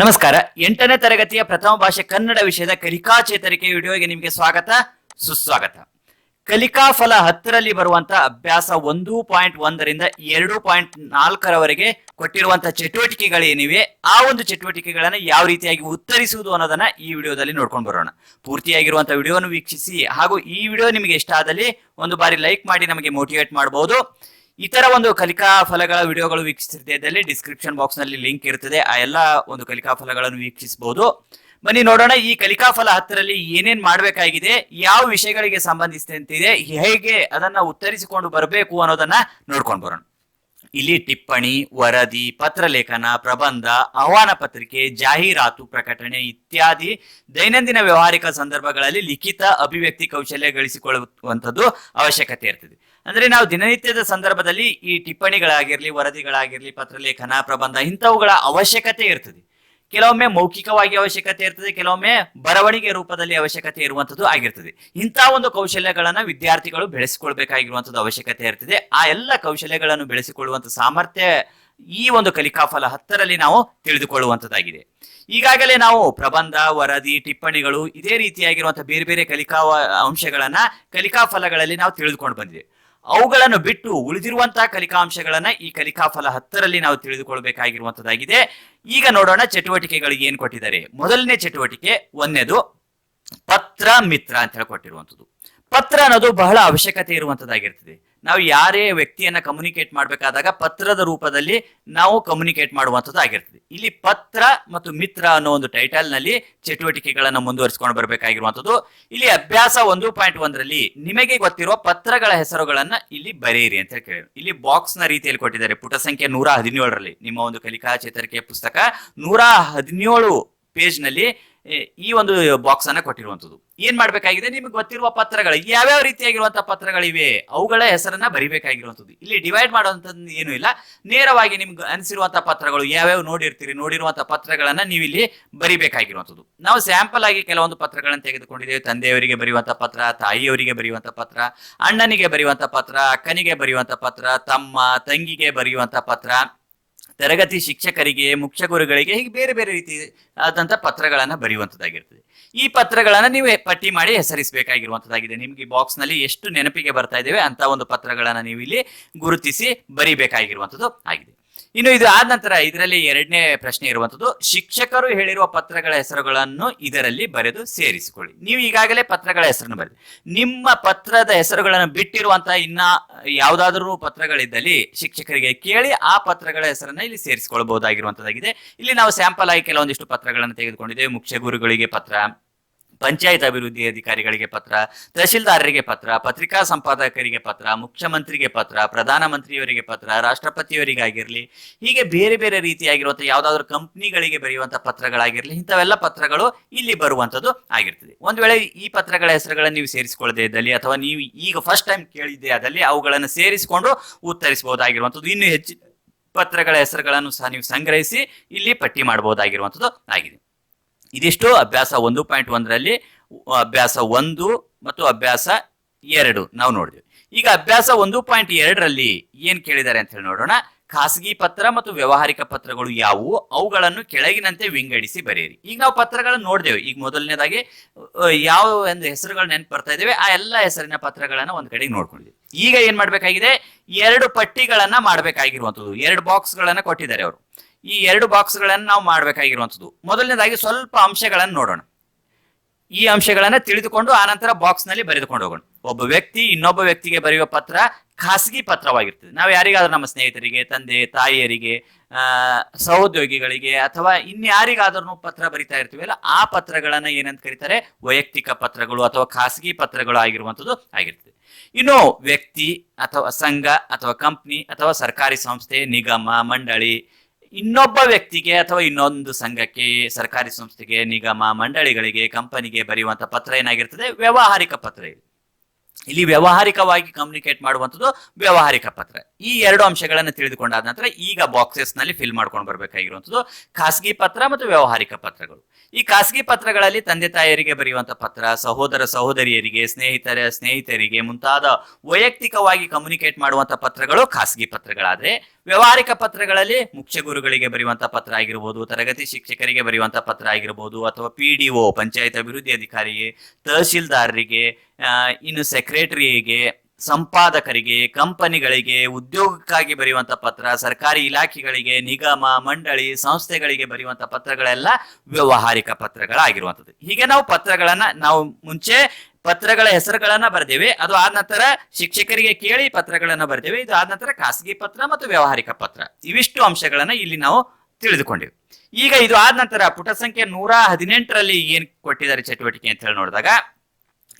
ನಮಸ್ಕಾರ. ಎಂಟನೇ ತರಗತಿಯ ಪ್ರಥಮ ಭಾಷೆ ಕನ್ನಡ ವಿಷಯದ ಕಲಿಕಾ ಚೇತರಿಕೆ ವಿಡಿಯೋಗೆ ನಿಮಗೆ ಸ್ವಾಗತ, ಸುಸ್ವಾಗತ. ಕಲಿಕಾ ಫಲ ಹತ್ತರಲ್ಲಿ ಬರುವಂತಹ ಅಭ್ಯಾಸ ಒಂದು ಪಾಯಿಂಟ್ ಒಂದರಿಂದ ಎರಡು ಪಾಯಿಂಟ್ ನಾಲ್ಕರವರೆಗೆ ಕೊಟ್ಟಿರುವಂತಹ ಚಟುವಟಿಕೆಗಳೇನಿವೆ, ಆ ಒಂದು ಚಟುವಟಿಕೆಗಳನ್ನ ಯಾವ ರೀತಿಯಾಗಿ ಉತ್ತರಿಸುವುದು ಅನ್ನೋದನ್ನ ಈ ವಿಡಿಯೋದಲ್ಲಿ ನೋಡ್ಕೊಂಡು ಬರೋಣ. ಪೂರ್ತಿಯಾಗಿರುವಂತಹ ವಿಡಿಯೋವನ್ನು ವೀಕ್ಷಿಸಿ ಹಾಗೂ ಈ ವಿಡಿಯೋ ನಿಮಗೆ ಇಷ್ಟ ಆದಲ್ಲಿ ಒಂದು ಬಾರಿ ಲೈಕ್ ಮಾಡಿ ನಮಗೆ ಮೋಟಿವೇಟ್ ಮಾಡಬಹುದು ಇತರ ಒಂದು ಕಲಿಕಾ ಫಲಗಳ ವಿಡಿಯೋಗಳು ವೀಕ್ಷಿಸಿದ್ದಲ್ಲಿ ಡಿಸ್ಕ್ರಿಪ್ಷನ್ ಬಾಕ್ಸ್ನಲ್ಲಿ ಲಿಂಕ್ ಇರ್ತದೆ. ಆ ಎಲ್ಲ ಒಂದು ಕಲಿಕಾ ಫಲಗಳನ್ನು ವೀಕ್ಷಿಸಬಹುದು ಬನ್ನಿ ನೋಡೋಣ ಈ ಕಲಿಕಾ ಫಲ ಹತ್ತರಲ್ಲಿ ಏನೇನ್ ಮಾಡಬೇಕಾಗಿದೆ, ಯಾವ ವಿಷಯಗಳಿಗೆ ಸಂಬಂಧಿಸಿದಂತಿದೆ, ಹೇಗೆ ಅದನ್ನ ಉತ್ತರಿಸಿಕೊಂಡು ಬರಬೇಕು ಅನ್ನೋದನ್ನ ನೋಡ್ಕೊಂಡು ಬರೋಣ. ಇಲ್ಲಿ ಟಿಪ್ಪಣಿ, ವರದಿ, ಪತ್ರಲೇಖನ, ಪ್ರಬಂಧ, ಆಹ್ವಾನ ಪತ್ರಿಕೆ, ಜಾಹೀರಾತು ಪ್ರಕಟಣೆ ಇತ್ಯಾದಿ ದೈನಂದಿನ ವ್ಯವಹಾರಿಕ ಸಂದರ್ಭಗಳಲ್ಲಿ ಲಿಖಿತ ಅಭಿವ್ಯಕ್ತಿ ಕೌಶಲ್ಯ ಗಳಿಸಿಕೊಳ್ಳುವಂಥದ್ದು ಅವಶ್ಯಕತೆ ಇರ್ತದೆ. ಅಂದ್ರೆ ನಾವು ದಿನನಿತ್ಯದ ಸಂದರ್ಭದಲ್ಲಿ ಈ ಟಿಪ್ಪಣಿಗಳಾಗಿರ್ಲಿ, ವರದಿಗಳಾಗಿರ್ಲಿ, ಪತ್ರಲೇಖನ, ಪ್ರಬಂಧ ಇಂಥವುಗಳ ಅವಶ್ಯಕತೆ ಇರ್ತದೆ. ಕೆಲವೊಮ್ಮೆ ಮೌಖಿಕವಾಗಿ ಅವಶ್ಯಕತೆ ಇರ್ತದೆ, ಕೆಲವೊಮ್ಮೆ ಬರವಣಿಗೆ ರೂಪದಲ್ಲಿ ಅವಶ್ಯಕತೆ ಇರುವಂತದ್ದು ಆಗಿರ್ತದೆ. ಇಂತಹ ಒಂದು ಕೌಶಲ್ಯಗಳನ್ನ ವಿದ್ಯಾರ್ಥಿಗಳು ಬೆಳೆಸಿಕೊಳ್ಬೇಕಾಗಿರುವಂತದ್ದು ಅವಶ್ಯಕತೆ ಇರ್ತದೆ. ಆ ಎಲ್ಲ ಕೌಶಲ್ಯಗಳನ್ನು ಬೆಳೆಸಿಕೊಳ್ಳುವಂತ ಸಾಮರ್ಥ್ಯ ಈ ಒಂದು ಕಲಿಕಾಫಲ ಹತ್ತರಲ್ಲಿ ನಾವು ತಿಳಿದುಕೊಳ್ಳುವಂತದ್ದಾಗಿದೆ ಈಗಾಗಲೇ ನಾವು ಪ್ರಬಂಧ, ವರದಿ, ಟಿಪ್ಪಣಿಗಳು ಇದೇ ರೀತಿಯಾಗಿರುವಂತಹ ಬೇರೆ ಬೇರೆ ಕಲಿಕಾ ಅಂಶಗಳನ್ನ ಕಲಿಕಾ ಫಲಗಳಲ್ಲಿ ನಾವು ತಿಳಿದುಕೊಂಡು ಬಂದಿದೆ ಅವುಗಳನ್ನು ಬಿಟ್ಟು ಉಳಿದಿರುವಂತಹ ಕಲಿಕಾಂಶಗಳನ್ನ ಈ ಕಲಿಕಾ ಫಲ ಹತ್ತರಲ್ಲಿ ನಾವು ತಿಳಿದುಕೊಳ್ಬೇಕಾಗಿರುವಂತದ್ದಾಗಿದೆ. ಈಗ ನೋಡೋಣ ಚಟುವಟಿಕೆಗಳಿಗೆ ಏನ್ ಕೊಟ್ಟಿದ್ದಾರೆ. ಮೊದಲನೇ ಚಟುವಟಿಕೆ, ಒಂದನೇದು ಪತ್ರ, ಮಿತ್ರ ಅಂತ ಹೇಳಿ ಕೊಟ್ಟಿರುವಂತದ್ದು ಪತ್ರ ಅನ್ನೋದು ಬಹಳ ಅವಶ್ಯಕತೆ ಇರುವಂತದ್ದಾಗಿರ್ತದೆ. ನಾವು ಯಾರೇ ವ್ಯಕ್ತಿಯನ್ನ ಕಮ್ಯುನಿಕೇಟ್ ಮಾಡಬೇಕಾದಾಗ ಪತ್ರದ ರೂಪದಲ್ಲಿ ನಾವು ಕಮ್ಯುನಿಕೇಟ್ ಮಾಡುವಂಥದ್ದು ಆಗಿರ್ತದೆ. ಇಲ್ಲಿ ಪತ್ರ ಮತ್ತು ಮಿತ್ರ ಅನ್ನೋ ಒಂದು ಟೈಟಲ್ನಲ್ಲಿ ಚಟುವಟಿಕೆಗಳನ್ನು ಮುಂದುವರಿಸಿಕೊಂಡು ಬರಬೇಕಾಗಿರುವಂಥದ್ದು. ಇಲ್ಲಿ ಅಭ್ಯಾಸ ಒಂದು ಪಾಯಿಂಟ್ ಒಂದರಲ್ಲಿ ನಿಮಗೆ ಗೊತ್ತಿರುವ ಪತ್ರಗಳ ಹೆಸರುಗಳನ್ನ ಇಲ್ಲಿ ಬರೆಯಿರಿ ಅಂತ ಹೇಳಿ. ಇಲ್ಲಿ ಬಾಕ್ಸ್ನ ರೀತಿಯಲ್ಲಿ ಕೊಟ್ಟಿದ್ದಾರೆ. ಪುಟ ಸಂಖ್ಯೆ ನೂರ ಹದಿನೇಳರಲ್ಲಿ ನಿಮ್ಮ ಒಂದು ಕಲಿಕಾ ಚೇತರಿಕೆ ಪುಸ್ತಕ ನೂರ ಹದಿನೇಳು ಪೇಜ್ನಲ್ಲಿ, ಈ ಒಂದು ಬಾಕ್ಸ್ ಅನ್ನ ಕೊಟ್ಟಿರುವಂತದ್ದು ಏನ್ ಮಾಡ್ಬೇಕಾಗಿದೆ? ನಿಮ್ಗೆ ಗೊತ್ತಿರುವ ಪತ್ರಗಳು. ಯಾವ್ಯಾವ ರೀತಿಯಾಗಿರುವಂತಹ ಪತ್ರಗಳಿವೆ? ಅವುಗಳ ಹೆಸರನ್ನ ಬರಿಬೇಕಾಗಿರುವಂತದ್ದು ಇಲ್ಲಿ ಡಿವೈಡ್ ಮಾಡುವಂತದ್ದು ಏನು ಇಲ್ಲ. ನೇರವಾಗಿ ನಿಮ್ಗೆ ಅನಿಸಿರುವಂತಹ ಪತ್ರಗಳು ಯಾವ್ಯಾವ ನೋಡಿರ್ತೀರಿ? ನೋಡಿರುವಂತಹ ಪತ್ರಗಳನ್ನ ನೀವು ಇಲ್ಲಿ ನಾವು ಸ್ಯಾಂಪಲ್ ಆಗಿ ಕೆಲವೊಂದು ಪತ್ರಗಳನ್ನು ತೆಗೆದುಕೊಂಡಿದ್ದೇವೆ. ತಂದೆಯವರಿಗೆ ಬರೆಯುವಂತಹ ಪತ್ರ, ತಾಯಿಯವರಿಗೆ ಬರೆಯುವಂತಹ ಪತ್ರ, ಅಣ್ಣನಿಗೆ ಬರೆಯುವಂತಹ ಪತ್ರ, ಅಕ್ಕನಿಗೆ ಬರೆಯುವಂತಹ ಪತ್ರ, ತಮ್ಮ ತಂಗಿಗೆ ಬರೆಯುವಂತಹ ಪತ್ರ. ತರಗತಿ ಶಿಕ್ಷಕರಿಗೆ, ಮುಖ್ಯ ಗುರುಗಳಿಗೆ ಹೀಗೆ ಬೇರೆ ಬೇರೆ ರೀತಿ ಆದಂತಹ ಪತ್ರಗಳನ್ನ ಬರೆಯುವಂತದ್ದಾಗಿರ್ತದೆ. ಈ ಪತ್ರಗಳನ್ನ ನೀವು ಪಟ್ಟಿ ಮಾಡಿ ಹೆಸರಿಸಬೇಕಾಗಿರುವಂತದ್ದಾಗಿದೆ. ನಿಮ್ಗೆ ಬಾಕ್ಸ್ನಲ್ಲಿ ಎಷ್ಟು ನೆನಪಿಗೆ ಬರ್ತಾ ಇದ್ದೇವೆ ಅಂತ ಒಂದು ಪತ್ರಗಳನ್ನ ನೀವು ಇಲ್ಲಿ ಗುರುತಿಸಿ ಬರಿಬೇಕಾಗಿರುವಂತದ್ದು ಆಗಿದೆ. ಇನ್ನು ಇದು ಆದ ನಂತರ ಇದರಲ್ಲಿ ಎರಡನೇ ಪ್ರಶ್ನೆ ಇರುವಂತದ್ದು, ಶಿಕ್ಷಕರು ಹೇಳಿರುವ ಪತ್ರಗಳ ಹೆಸರುಗಳನ್ನು ಇದರಲ್ಲಿ ಬರೆದು ಸೇರಿಸಿಕೊಳ್ಳಿ. ನೀವು ಈಗಾಗಲೇ ಪತ್ರಗಳ ಹೆಸರನ್ನು ಬರೆದು ನಿಮ್ಮ ಪತ್ರದ ಹೆಸರುಗಳನ್ನು ಬಿಟ್ಟಿರುವಂತಹ ಇನ್ನ ಯಾವುದಾದರೂ ಪತ್ರಗಳಿದ್ದಲ್ಲಿ ಶಿಕ್ಷಕರಿಗೆ ಕೇಳಿ ಆ ಪತ್ರಗಳ ಹೆಸರನ್ನ ಇಲ್ಲಿ ಸೇರಿಸಿಕೊಳ್ಳಬಹುದಾಗಿರುವಂತದ್ದಾಗಿದೆ ಇಲ್ಲಿ ನಾವು ಸ್ಯಾಂಪಲ್ ಆಗಿ ಕೆಲವೊಂದಿಷ್ಟು ಪತ್ರಗಳನ್ನು ತೆಗೆದುಕೊಂಡಿದ್ದೇವೆ. ಮುಖ್ಯ ಗುರುಗಳಿಗೆ ಪತ್ರ ಪಂಚಾಯತ್ ಅಭಿವೃದ್ಧಿ ಅಧಿಕಾರಿಗಳಿಗೆ ಪತ್ರ ತಹಶೀಲ್ದಾರರಿಗೆ ಪತ್ರ, ಪತ್ರಿಕಾ ಸಂಪಾದಕರಿಗೆ ಪತ್ರ, ಮುಖ್ಯಮಂತ್ರಿಗೆ ಪತ್ರ, ಪ್ರಧಾನಮಂತ್ರಿಯವರಿಗೆ ಪತ್ರ, ರಾಷ್ಟ್ರಪತಿಯವರಿಗಾಗಿರ್ಲಿ, ಹೀಗೆ ಬೇರೆ ಬೇರೆ ರೀತಿಯಾಗಿರುವಂತಹ ಯಾವ್ದಾದ್ರು ಕಂಪ್ನಿಗಳಿಗೆ ಬರೆಯುವಂತಹ ಪತ್ರಗಳಾಗಿರ್ಲಿ, ಇಂಥವೆಲ್ಲ ಪತ್ರಗಳು ಇಲ್ಲಿ ಬರುವಂತದ್ದು ಆಗಿರ್ತದೆ. ಒಂದ್ ವೇಳೆ ಈ ಪತ್ರಗಳ ಹೆಸರುಗಳನ್ನು ನೀವು ಸೇರಿಸಿಕೊಳ್ಳದೇ ಇದ್ದಲ್ಲಿ ಅಥವಾ ನೀವು ಈಗ ಫಸ್ಟ್ ಟೈಮ್ ಕೇಳಿದ್ದೆ ಅದಲ್ಲಿ ಅವುಗಳನ್ನು ಸೇರಿಸಿಕೊಂಡು ಉತ್ತರಿಸಬಹುದಾಗಿರುವಂಥದ್ದು. ಇನ್ನು ಹೆಚ್ಚು ಪತ್ರಗಳ ಹೆಸರುಗಳನ್ನು ಸಹ ನೀವು ಸಂಗ್ರಹಿಸಿ ಇಲ್ಲಿ ಪಟ್ಟಿ ಮಾಡಬಹುದಾಗಿರುವಂಥದ್ದು ಆಗಿದೆ. ಇದಿಷ್ಟು ಅಭ್ಯಾಸ ಒಂದು ಪಾಯಿಂಟ್ ಒಂದರಲ್ಲಿ, ಅಭ್ಯಾಸ ಒಂದು ಮತ್ತು ಅಭ್ಯಾಸ ಎರಡು ನಾವು ನೋಡಿದ್ವಿ. ಈಗ ಅಭ್ಯಾಸ ಒಂದು ಪಾಯಿಂಟ್ ಎರಡರಲ್ಲಿ ಏನ್ ಕೇಳಿದ್ದಾರೆ ಅಂತ ಹೇಳಿ ನೋಡೋಣ. ಖಾಸಗಿ ಪತ್ರ ಮತ್ತು ವ್ಯವಹಾರಿಕ ಪತ್ರಗಳು ಯಾವುವು? ಅವುಗಳನ್ನು ಕೆಳಗಿನಂತೆ ವಿಂಗಡಿಸಿ ಬರೆಯಿರಿ. ಈಗ ನಾವು ಪತ್ರಗಳನ್ನು ನೋಡಿದೆವು. ಈಗ ಮೊದಲನೇದಾಗಿ ಯಾವ ಒಂದು ಹೆಸರುಗಳು ನೆನಪು ಬರ್ತಾ ಇದ್ದೇವೆ, ಆ ಎಲ್ಲ ಹೆಸರಿನ ಪತ್ರಗಳನ್ನ ಒಂದ್ ಕಡೆಗೆ ನೋಡ್ಕೊಂಡಿದ್ವಿ ಈಗ ಏನ್ ಮಾಡ್ಬೇಕಾಗಿದೆ? ಎರಡು ಪಟ್ಟಿಗಳನ್ನ ಮಾಡ್ಬೇಕಾಗಿರುವಂತದ್ದು ಎರಡು ಬಾಕ್ಸ್ ಗಳನ್ನ ಕೊಟ್ಟಿದ್ದಾರೆ ಅವರು. ಈ ಎರಡು ಬಾಕ್ಸ್ ಗಳನ್ನ ನಾವು ಮಾಡಬೇಕಾಗಿರುವಂಥದ್ದು. ಮೊದಲನೇದಾಗಿ ಸ್ವಲ್ಪ ಅಂಶಗಳನ್ನು ನೋಡೋಣ. ಈ ಅಂಶಗಳನ್ನು ತಿಳಿದುಕೊಂಡು ಆನಂತರ ಬಾಕ್ಸ್ನಲ್ಲಿ ಬರೆದುಕೊಂಡು ಹೋಗೋಣ. ಒಬ್ಬ ವ್ಯಕ್ತಿ ಇನ್ನೊಬ್ಬ ವ್ಯಕ್ತಿಗೆ ಬರೆಯುವ ಪತ್ರ ಖಾಸಗಿ ಪತ್ರವಾಗಿರ್ತದೆ. ನಾವು ಯಾರಿಗಾದ್ರೂ ನಮ್ಮ ಸ್ನೇಹಿತರಿಗೆ, ತಂದೆ, ತಾಯಿಯರಿಗೆ ಸಹೋದ್ಯೋಗಿಗಳಿಗೆ ಅಥವಾ ಇನ್ಯಾರಿಗಾದ್ರೂ ಪತ್ರ ಬರಿತಾ ಇರ್ತೀವಲ್ಲ ಆ ಪತ್ರಗಳನ್ನ ಏನಂತ ಕರೀತಾರೆ? ವೈಯಕ್ತಿಕ ಪತ್ರಗಳು ಅಥವಾ ಖಾಸಗಿ ಪತ್ರಗಳು ಆಗಿರುವಂಥದ್ದು ಆಗಿರ್ತದೆ. ಇನ್ನು ವ್ಯಕ್ತಿ ಅಥವಾ ಸಂಘ ಅಥವಾ ಕಂಪ್ನಿ ಅಥವಾ ಸರ್ಕಾರಿ ಸಂಸ್ಥೆ, ನಿಗಮ, ಮಂಡಳಿ ಇನ್ನೊಬ್ಬ ವ್ಯಕ್ತಿಗೆ ಅಥವಾ ಇನ್ನೊಂದು ಸಂಘಕ್ಕೆ, ಸರ್ಕಾರಿ ಸಂಸ್ಥೆಗೆ, ನಿಗಮ, ಮಂಡಳಿಗಳಿಗೆ, ಕಂಪನಿಗೆ ಬರೆಯುವಂತ ಪತ್ರ ಏನಾಗಿರ್ತದೆ? ವ್ಯಾವಹಾರಿಕ ಪತ್ರ ಇದೆ. ಇಲ್ಲಿ ವ್ಯಾವಹಾರಿಕವಾಗಿ ಕಮ್ಯುನಿಕೇಟ್ ಮಾಡುವಂಥದ್ದು ವ್ಯಾವಹಾರಿಕ ಪತ್ರ. ಈ ಎರಡು ಅಂಶಗಳನ್ನು ತಿಳಿದುಕೊಂಡಾದ ನಂತರ ಈಗ ಬಾಕ್ಸಸ್ನಲ್ಲಿ ಫಿಲ್ ಮಾಡ್ಕೊಂಡು ಬರಬೇಕಾಗಿರುವಂಥದ್ದು ಖಾಸಗಿ ಪತ್ರ ಮತ್ತು ವ್ಯಾವಹಾರಿಕ ಪತ್ರಗಳು. ಈ ಖಾಸಗಿ ಪತ್ರಗಳಲ್ಲಿ ತಂದೆ ತಾಯಿಯರಿಗೆ ಬರೆಯುವಂಥ ಪತ್ರ, ಸಹೋದರ ಸಹೋದರಿಯರಿಗೆ, ಸ್ನೇಹಿತರ ಸ್ನೇಹಿತರಿಗೆ ಮುಂತಾದ ವೈಯಕ್ತಿಕವಾಗಿ ಕಮ್ಯುನಿಕೇಟ್ ಮಾಡುವಂಥ ಪತ್ರಗಳು ಖಾಸಗಿ ಪತ್ರಗಳಾದ್ರೆ ವ್ಯವಹಾರಿಕ ಪತ್ರಗಳಲ್ಲಿ ಮುಖ್ಯ ಗುರುಗಳಿಗೆ ಬರೆಯುವಂತಹ ಪತ್ರ ಆಗಿರ್ಬೋದು, ತರಗತಿ ಶಿಕ್ಷಕರಿಗೆ ಬರೆಯುವಂತಹ ಪತ್ರ ಆಗಿರ್ಬೋದು, ಅಥವಾ ಪಿ ಡಿ ಒ ಪಂಚಾಯತ್ ಅಭಿವೃದ್ಧಿ ಅಧಿಕಾರಿಗೆ, ತಹಶೀಲ್ದಾರರಿಗೆ ಇನ್ನು ಸೆಕ್ರೆಟರಿಗೆ ಸಂಪಾದಕರಿಗೆ, ಕಂಪನಿಗಳಿಗೆ, ಉದ್ಯೋಗಕ್ಕಾಗಿ ಬರೆಯುವಂತ ಪತ್ರ, ಸರ್ಕಾರಿ ಇಲಾಖೆಗಳಿಗೆ, ನಿಗಮ, ಮಂಡಳಿ, ಸಂಸ್ಥೆಗಳಿಗೆ ಬರೆಯುವಂತ ಪತ್ರಗಳೆಲ್ಲ ವ್ಯವಹಾರಿಕ ಪತ್ರಗಳಾಗಿರುವಂಥದ್ದು. ಹೀಗೆ ನಾವು ಪತ್ರಗಳನ್ನ ನಾವು ಮುಂಚೆ ಪತ್ರಗಳ ಹೆಸರುಗಳನ್ನ ಬರ್ದೇವೆ. ಅದು ಆದ ನಂತರ ಶಿಕ್ಷಕರಿಗೆ ಕೇಳಿ ಪತ್ರಗಳನ್ನ ಬರ್ದೇವೆ. ಇದು ಆದ ನಂತರ ಖಾಸಗಿ ಪತ್ರ ಮತ್ತು ವ್ಯವಹಾರಿಕ ಪತ್ರ. ಇವಿಷ್ಟು ಅಂಶಗಳನ್ನ ಇಲ್ಲಿ ನಾವು ತಿಳಿದುಕೊಂಡಿವಿ. ಈಗ ಇದು ಆದ ನಂತರ ಪುಟ ಸಂಖ್ಯೆ ನೂರ ಹದಿನೆಂಟರಲ್ಲಿ ಏನ್ ಕೊಟ್ಟಿದ್ದಾರೆ ಚಟುವಟಿಕೆ ಅಂತ ಹೇಳಿ ನೋಡಿದಾಗ,